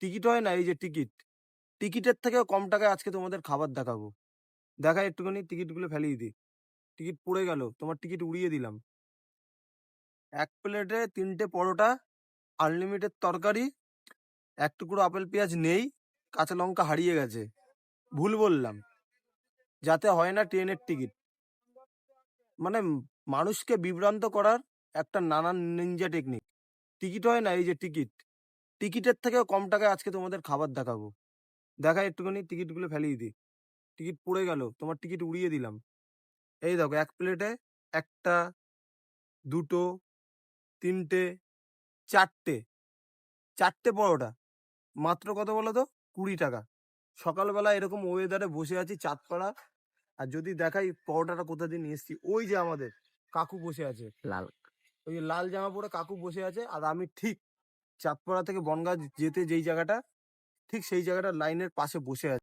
Ticket হয় না, এই যে টিকিট। টিকিটের থেকেও কম টাকায় আজকে তোমাদের খাবার দেখাবো। দেখা একটুখানি, টিকিটগুলো ফেলিয়ে দিই। টিকিট পড়ে গেল, তোমার টিকিট উড়িয়ে দিলাম। এক প্লেটে তিনটে পরোটা, আনলিমিটেড তরকারি, এক টুকরো আপেল পেঁয়াজ নেই, কাঁচা লঙ্কা হারিয়ে গেছে। ভুল বললাম। যাতে হয় না ট্রেনের টিকিট। মানে মানুষকে বিভ্রান্ত করার একটা নানান নিঞ্জা টেকনিক। টিকিট হয় না, এই যে টিকিট। টিকিটের থেকেও কম টাকায় আজকে তোমাদের খাবার দেখাবো। দেখায় একটুখানি টিকিটগুলো ফেলিয়ে দিই। টিকিট পড়ে গেল তোমার টিকিট উড়িয়ে দিলাম। এই দেখো এক প্লেটে একটা দুটো তিনটে চারটে চারটে পরোটা। মাত্র কত বলো তো? কুড়ি টাকা। সকালবেলা এরকম ওয়েদারে বসে আছি চাঁদপাড়া। আর যদি দেখাই পরোটাটা কোথা দিয়ে নিয়ে এসেছি ওই যে আমাদের কাকু বসে আছে। লাল। ওই যে লাল জামা পরে কাকু বসে আছে আর আমি ঠিক চাঁদপাড়া থেকে বনগাঁ যেতে যেই জায়গাটা ঠিক সেই জায়গাটা লাইনের পাশে বসে আছি।